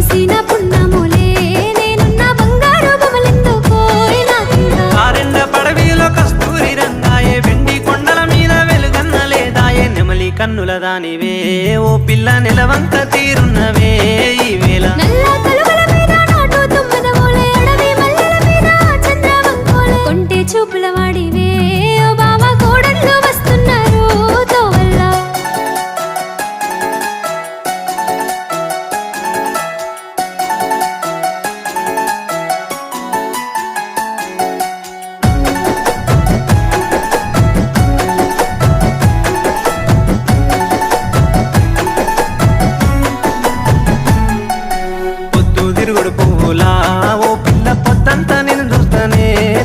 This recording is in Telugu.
పూసిన పడవిలో కస్తూరి మీద కన్నుల దానివే. ఓ పిల్ల నిలవంత తీరున్నవే ఈ వేళ. చూపుల వాడివే నిన్ను చూస్తానే.